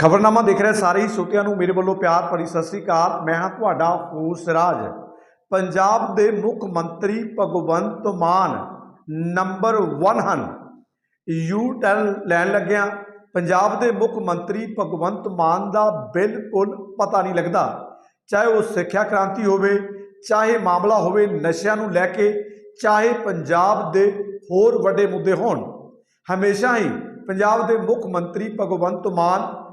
ਖਬਰਨਾਮਾ ਦੇਖ ਰਹੇ ਸਾਰੇ ਹੀ ਸਰੋਤਿਆਂ ਨੂੰ ਮੇਰੇ ਵੱਲੋਂ ਪਿਆਰ ਭਰੀ ਸਤਿ ਸ੍ਰੀ ਅਕਾਲ। ਮੈਂ ਹਾਂ ਤੁਹਾਡਾ ਹੋਰ ਸਿਰਾਜ ਪੰਜਾਬ ਦੇ ਮੁੱਖ ਮੰਤਰੀ ਭਗਵੰਤ ਮਾਨ ਨੰਬਰ 1 ਹਨ। ਯੂ ਟਰਨ ਲੈਣ ਲੱਗਿਆ ਪੰਜਾਬ ਦੇ ਮੁੱਖ ਮੰਤਰੀ ਭਗਵੰਤ ਮਾਨ ਦਾ ਬਿਲਕੁਲ ਪਤਾ ਨਹੀਂ ਲੱਗਦਾ। ਚਾਹੇ ਉਹ ਸਿੱਖਿਆ ਕ੍ਰਾਂਤੀ ਹੋਵੇ, ਚਾਹੇ ਮਾਮਲਾ ਹੋਵੇ ਨਸ਼ਿਆਂ ਨੂੰ ਲੈ ਕੇ, ਚਾਹੇ ਪੰਜਾਬ ਦੇ ਹੋਰ ਵੱਡੇ ਮੁੱਦੇ ਹੋਣ। ਹਮੇਸ਼ਾ ਹੀ ਪੰਜਾਬ ਦੇ ਮੁੱਖ ਮੰਤਰੀ ਭਗਵੰਤ ਮਾਨ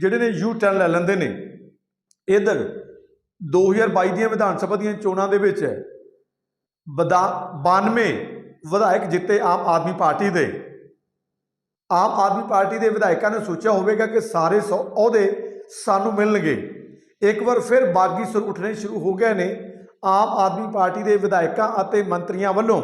ਜਿਹੜੇ ਨੇ ਯੂ ਟਰਨ ਲੈ ਲੈਂਦੇ ਨੇ। ਇਧਰ 2022 ਦੀਆਂ ਵਿਧਾਨ ਸਭਾ ਦੀਆਂ ਚੋਣਾਂ ਦੇ ਵਿੱਚ ਬਦਾ- 92 ਵਿਧਾਇਕ ਜਿੱਤੇ ਆਮ ਆਦਮੀ ਪਾਰਟੀ ਦੇ। ਆਮ ਆਦਮੀ ਪਾਰਟੀ ਦੇ ਵਿਧਾਇਕਾਂ ਨੇ ਸੋਚਿਆ ਹੋਵੇਗਾ ਕਿ ਸਾਰੇ ਸੌ ਅਹੁਦੇ ਸਾਨੂੰ ਮਿਲਣਗੇ। ਇੱਕ ਵਾਰ ਫਿਰ ਬਾਗੀ ਸੁਰ ਉੱਠਣੇ ਸ਼ੁਰੂ ਹੋ ਗਏ ਨੇ ਆਮ ਆਦਮੀ ਪਾਰਟੀ ਦੇ ਵਿਧਾਇਕਾਂ ਅਤੇ ਮੰਤਰੀਆਂ ਵੱਲੋਂ।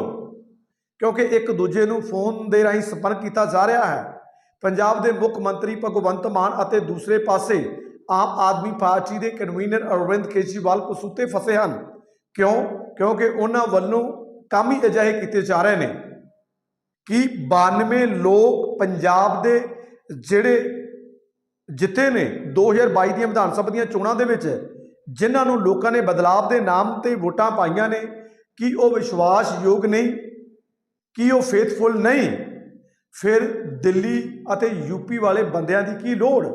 ਕਿਉਂਕਿ ਇੱਕ ਦੂਜੇ ਨੂੰ ਫੋਨ ਦੇ ਰਾਹੀਂ ਸੰਪਰਕ ਕੀਤਾ ਜਾ ਰਿਹਾ ਹੈ। ਪੰਜਾਬ ਦੇ ਮੁੱਖ ਮੰਤਰੀ ਭਗਵੰਤ ਮਾਨ ਅਤੇ ਦੂਸਰੇ ਪਾਸੇ ਆਮ ਆਦਮੀ ਪਾਰਟੀ ਦੇ ਕਨਵੀਨਰ ਅਰਵਿੰਦ ਕੇਜਰੀਵਾਲ ਕਸੂਤੇ ਫਸੇ ਹਨ। ਕਿਉਂ? ਕਿਉਂਕਿ ਉਹਨਾਂ ਵੱਲੋਂ ਕੰਮ ਹੀ ਅਜਿਹੇ ਕੀਤੇ ਜਾ ਰਹੇ ਨੇ ਕਿ 92 ਲੋਕ ਪੰਜਾਬ ਦੇ ਜਿਹੜੇ ਜਿੱਤੇ ਨੇ 2022 ਦੀਆਂ ਵਿਧਾਨ ਸਭਾ ਦੀਆਂ ਚੋਣਾਂ ਦੇ ਵਿੱਚ, ਜਿਨ੍ਹਾਂ ਨੂੰ ਲੋਕਾਂ ਨੇ ਬਦਲਾਵ ਦੇ ਨਾਮ ਤੇ ਵੋਟਾਂ ਪਾਈਆਂ ਨੇ, ਕਿ ਉਹ ਵਿਸ਼ਵਾਸਯੋਗ ਨਹੀਂ? ਕਿ ਉਹ ਫੇਥਫੁਲ ਨਹੀਂ? ਫਿਰ ਦਿੱਲੀ ਅਤੇ ਯੂਪੀ ਵਾਲੇ ਬੰਦਿਆਂ ਦੀ ਕੀ ਲੋੜ?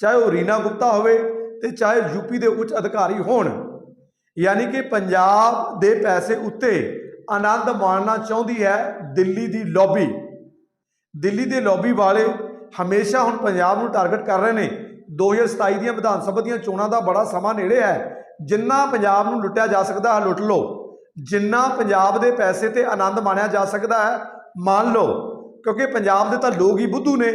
ਚਾਹੇ ਉਹ ਰੀਨਾ ਗੁਪਤਾ ਹੋਵੇ ਤੇ ਚਾਹੇ ਯੂਪੀ ਦੇ ਉੱਚ ਅਧਿਕਾਰੀ ਹੋਣ, ਯਾਨੀ ਕਿ ਪੰਜਾਬ ਦੇ ਪੈਸੇ ਉੱਤੇ ਆਨੰਦ ਮਾਣਨਾ ਚਾਹੁੰਦੀ ਹੈ ਦਿੱਲੀ ਦੀ ਲੌਬੀ। ਦਿੱਲੀ ਦੇ ਲੌਬੀ ਵਾਲੇ ਹਮੇਸ਼ਾ ਹੁਣ ਪੰਜਾਬ ਨੂੰ ਟਾਰਗੇਟ ਕਰ ਰਹੇ ਨੇ। 2027 ਦੀਆਂ ਵਿਧਾਨ ਸਭਾ ਦੀਆਂ ਚੋਣਾਂ ਦਾ ਬੜਾ ਸਮਾਂ ਨੇੜੇ ਹੈ। ਜਿੰਨਾ ਪੰਜਾਬ ਨੂੰ ਲੁੱਟਿਆ ਜਾ ਸਕਦਾ ਹੈ, ਲੁੱਟ ਲਓ। ਜਿੰਨਾ ਪੰਜਾਬ ਦੇ ਪੈਸੇ ਤੇ ਆਨੰਦ ਮਾਣਿਆ ਜਾ ਸਕਦਾ ਹੈ ਮੰਨ ਲਓ, ਕਿਉਂਕਿ ਪੰਜਾਬ ਦੇ ਤਾਂ ਲੋਕ ਹੀ ਬੁੱਧੂ ਨੇ।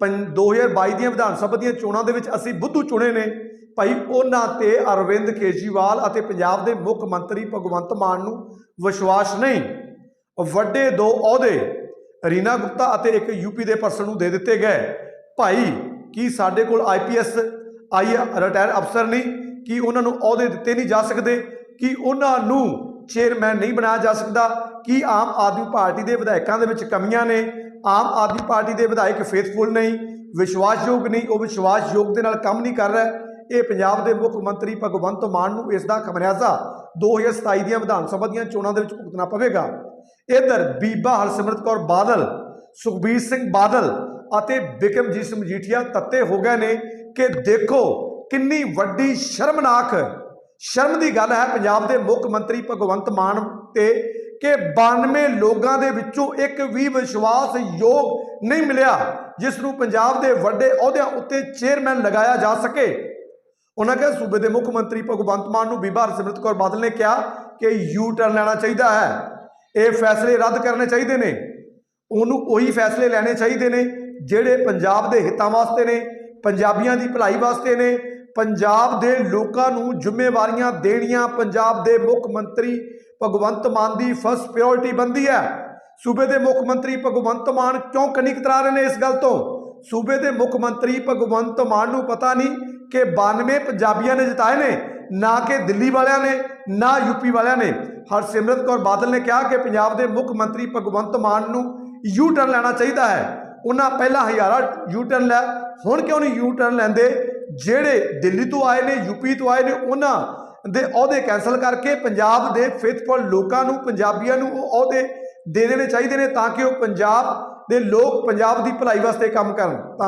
ਪੰ- 2022 ਦੀਆਂ ਵਿਧਾਨ ਸਭਾ ਦੀਆਂ ਚੋਣਾਂ ਦੇ ਵਿੱਚ ਅਸੀਂ ਬੁੱਧੂ ਚੁਣੇ ਨੇ। ਭਾਈ, ਉਹਨਾਂ ਤੇ ਅਰਵਿੰਦ ਕੇਜਰੀਵਾਲ ਅਤੇ ਪੰਜਾਬ ਦੇ ਮੁੱਖ ਮੰਤਰੀ ਭਗਵੰਤ ਮਾਨ ਨੂੰ ਵਿਸ਼ਵਾਸ ਨਹੀਂ। ਵੱਡੇ ਦੋ ਅਹੁਦੇ, ਰੀਨਾ ਗੁਪਤਾ ਅਤੇ ਇੱਕ ਯੂਪੀ ਦੇ ਪਰਸਨ ਨੂੰ ਦੇ ਦਿੱਤੇ ਗਏ। ਭਾਈ, ਕੀ ਸਾਡੇ ਕੋਲ ਆਈਪੀਐਸ ਆਈ ਰਿਟਾਇਰ ਅਫਸਰ ਨਹੀਂ? ਕੀ ਉਹਨਾਂ ਨੂੰ ਅਹੁਦੇ ਦਿੱਤੇ ਨਹੀਂ ਜਾ ਸਕਦੇ? ਕੀ ਉਹਨਾਂ ਨੂੰ ਚੇਅਰਮੈਨ ਨਹੀਂ ਬਣਾਇਆ ਜਾ ਸਕਦਾ, ਕੀ ਆਮ ਆਦਮੀ ਪਾਰਟੀ ਦੇ ਵਿਧਾਇਕਾਂ ਦੇ ਵਿੱਚ ਕਮੀਆਂ ਨੇ? ਆਮ ਆਦਮੀ ਪਾਰਟੀ ਦੇ ਵਿਧਾਇਕ ਫੇਥਫੁਲ ਨਹੀਂ, ਵਿਸ਼ਵਾਸਯੋਗ ਨਹੀਂ, ਉਹ ਵਿਸ਼ਵਾਸਯੋਗ ਦੇ ਨਾਲ ਕੰਮ ਨਹੀਂ ਕਰ ਰਿਹਾ। ਇਹ ਪੰਜਾਬ ਦੇ ਮੁੱਖ ਮੰਤਰੀ ਭਗਵੰਤ ਮਾਨ ਨੂੰ ਇਸ ਦਾ ਖਮਿਆਜ਼ਾ 2027 ਦੀਆਂ ਵਿਧਾਨ ਸਭਾ ਦੀਆਂ ਚੋਣਾਂ ਦੇ ਵਿੱਚ ਭੁਗਤਣਾ ਪਵੇਗਾ। ਇਧਰ ਬੀਬਾ ਹਰਸਿਮਰਤ ਕੌਰ ਬਾਦਲ, ਸੁਖਬੀਰ ਸਿੰਘ ਬਾਦਲ ਅਤੇ ਬਿਕਰਮਜੀਤ ਸਿੰਘ ਮਜੀਠੀਆ ਤੱਤੇ ਹੋ ਗਏ ਨੇ ਕਿ ਦੇਖੋ ਕਿੰਨੀ ਵੱਡੀ ਸ਼ਰਮਨਾਕ ਸ਼ਰਮ ਦੀ ਗੱਲ ਹੈ, ਪੰਜਾਬ ਦੇ ਮੁੱਖ ਮੰਤਰੀ ਭਗਵੰਤ ਮਾਨ ਤੇ ਕਿ 92 ਲੋਕਾਂ ਦੇ ਵਿੱਚੋਂ ਇੱਕ ਵੀ ਵਿਸ਼ਵਾਸ ਯੋਗ ਨਹੀਂ ਮਿਲਿਆ, ਜਿਸ ਨੂੰ ਪੰਜਾਬ ਦੇ ਵੱਡੇ ਅਹੁਦਿਆਂ ਉੱਤੇ ਚੇਅਰਮੈਨ ਲਗਾਇਆ ਜਾ ਸਕੇ। ਉਹਨਾਂ ਕਿਹਾ, ਸੂਬੇ ਦੇ ਮੁੱਖ ਮੰਤਰੀ ਭਗਵੰਤ ਮਾਨ ਨੂੰ ਬੀਬਾ ਹਰਸਿਮਰਤ ਕੌਰ ਬਾਦਲ ਨੇ ਕਿਹਾ ਕਿ ਯੂ ਟਰਨ ਲੈਣਾ ਚਾਹੀਦਾ ਹੈ। ਇਹ ਫੈਸਲੇ ਰੱਦ ਕਰਨੇ ਚਾਹੀਦੇ ਨੇ। ਉਹਨੂੰ ਉਹੀ ਫੈਸਲੇ ਲੈਣੇ ਚਾਹੀਦੇ ਨੇ, ਜਿਹੜੇ ਪੰਜਾਬ ਦੇ ਹਿੱਤਾਂ ਵਾਸਤੇ ਨੇ, ਪੰਜਾਬੀਆਂ ਦੀ ਭਲਾਈ ਵਾਸਤੇ ਨੇ ਪੰਜਾਬ ਦੇ ਲੋਕਾਂ ਨੂੰ ਜ਼ਿੰਮੇਵਾਰੀਆਂ ਦੇਣੀਆਂ ਪੰਜਾਬ ਦੇ ਮੁੱਖ ਮੰਤਰੀ ਭਗਵੰਤ ਮਾਨ ਦੀ ਫਸਟ ਪ੍ਰਾਇੋਰਟੀ ਬੰਦੀ ਹੈ। ਸੂਬੇ ਦੇ ਮੁੱਖ ਮੰਤਰੀ ਭਗਵੰਤ ਮਾਨ ਕਿਉਂ ਕਨਿਕ ਤਰਾ ਰਹੇ ਨੇ ਇਸ ਗੱਲ ਤੋਂ? ਸੂਬੇ ਦੇ ਮੁੱਖ ਮੰਤਰੀ ਭਗਵੰਤ ਮਾਨ ਨੂੰ ਪਤਾ ਨਹੀਂ ਕਿ 92 ਪੰਜਾਬੀਆਂ ਨੇ ਜਿਤਾਏ ਨੇ, ਨਾ ਕਿ ਦਿੱਲੀ ਵਾਲਿਆਂ ਨੇ, ਨਾ ਯੂਪੀ ਵਾਲਿਆਂ ਨੇ। ਹਰਸਿਮਰਤ ਕੌਰ ਬਾਦਲ ਨੇ ਕਿਹਾ ਕਿ ਪੰਜਾਬ ਦੇ ਮੁੱਖ ਮੰਤਰੀ ਭਗਵੰਤ ਮਾਨ ਨੂੰ ਯੂ ਟਰਨ ਲੈਣਾ ਚਾਹੀਦਾ ਹੈ। ਉਹਨਾਂ ਪਹਿਲਾਂ ਹਜ਼ਾਰਾਂ ਯੂ ਟਰਨ ਲਿਆ ਹੁਣ ਕਿਉਂ ਨਹੀਂ ਯੂ ਟਰਨ ਲੈਂਦੇ? ਜਿਹੜੇ ਦਿੱਲੀ ਤੋਂ ਆਏ ਨੇ ਯੂਪੀ ਤੋਂ ਆਏ ਨੇ, ਉਹਨਾਂ ਦੇ ਅਹੁਦੇ ਕੈਨਸਲ ਕਰਕੇ ਪੰਜਾਬ ਦੇ ਫੇਥਫੁਲ ਲੋਕਾਂ ਨੂੰ, ਪੰਜਾਬੀਆਂ ਨੂੰ ਉਹ ਅਹੁਦੇ ਦੇ ਦੇਣੇ ਚਾਹੀਦੇ ਨੇ ਤਾਂ ਕਿ ਉਹ ਪੰਜਾਬ ਦੇ ਲੋਕ ਪੰਜਾਬ ਦੀ ਭਲਾਈ ਵਾਸਤੇ ਕੰਮ ਕਰਨ। ਧੰਨਵਾਦ।